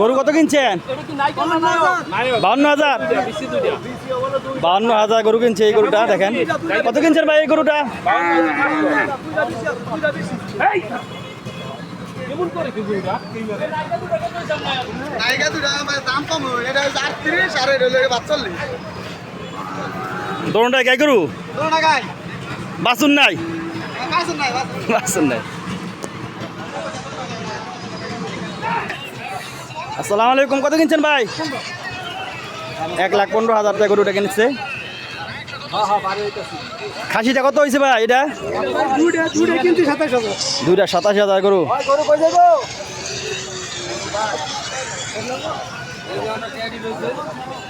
গরু কত কিনছেন? বাউন্ন হাজার। বাউন্ন হাজার গরু কিনছে এই গরুটা দেখেন। কত কিনছেন ভাই এই গরুটা? দোনটা গাই গরু? বাসুন নাই? বাসন নাই বাসুন নাই। আসসালামু আলাইকুম, কত কিনছেন ভাই? এক লাখ পনেরো হাজার টাকা গরুটা কিনছে খাসিটা কত হয়েছে ভাই এটা? দুইটা সাতাশ হাজার গরু।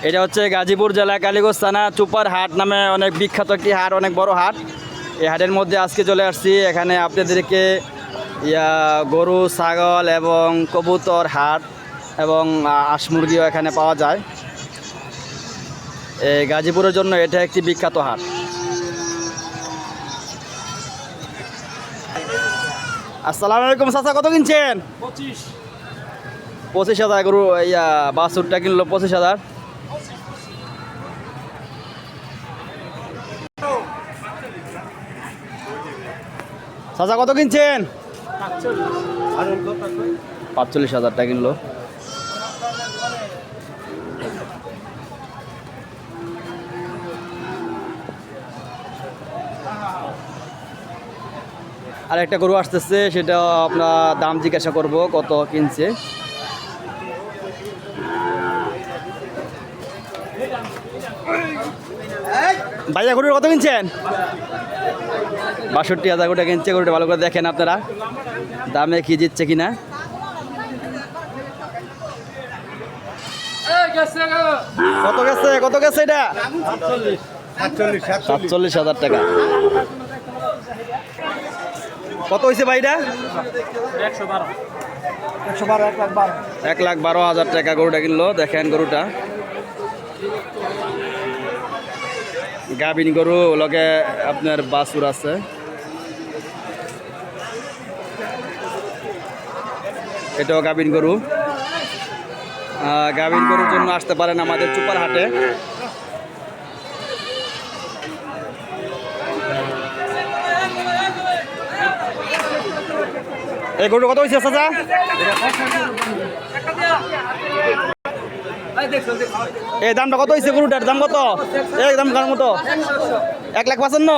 এটা হচ্ছে গাজীপুর জেলা কালীগঞ্জ থানা চুপার হাট নামে অনেক বিখ্যাত একটি হাট, অনেক বড় হাট। এই হাটের মধ্যে আজকে চলে আসছি। এখানে আপনাদেরকে ইয়া গরু, ছাগল এবং কবুতর হাট এবং হাঁস মুরগিও এখানে পাওয়া যায়। এই গাজীপুরের জন্য এটা একটি বিখ্যাত হাট। আসসালামু আলাইকুম চাচা কত কিনছেন? পঁচিশ। হাজার গরু ইয়া বাসুরটা কিনলো পঁচিশ হাজার। চাচা কত কিনছেন? পাঁচচল্লিশ হাজার টাকা কিনলো। আর একটা গরু আসতেছে, সেটা আপনার দাম জিজ্ঞাসা করব, কত কিনছে। ভাইয়া, গরুর কত কিনছেন? বাষট্টি হাজার গোটা কিনছে, গরুটা ভালো করে দেখেন আপনারা, দামে কি জিতছে কিনা। কত গেছে কত গেছে এটা? সাতচল্লিশ হাজার টাকা। কত হয়েছে ভাইটা? একশো বারো। এক লাখ বারো। এক লাখ বারো হাজার টাকা গরুটা কিনলো দেখেন গরুটা। গাভিন গরু লগে আপনার বাসুর আছে। এটাও গাভিন গরু। গাভিন গরুর জন্য আসতে পারেন আমাদের চুপার হাটে এই গরু কত হয়েছে চাচা? এই দামটা কত হয়েছে গরুটার? দাম কত? এই দাম কার মতো? এক লাখ পাঁচান্ন?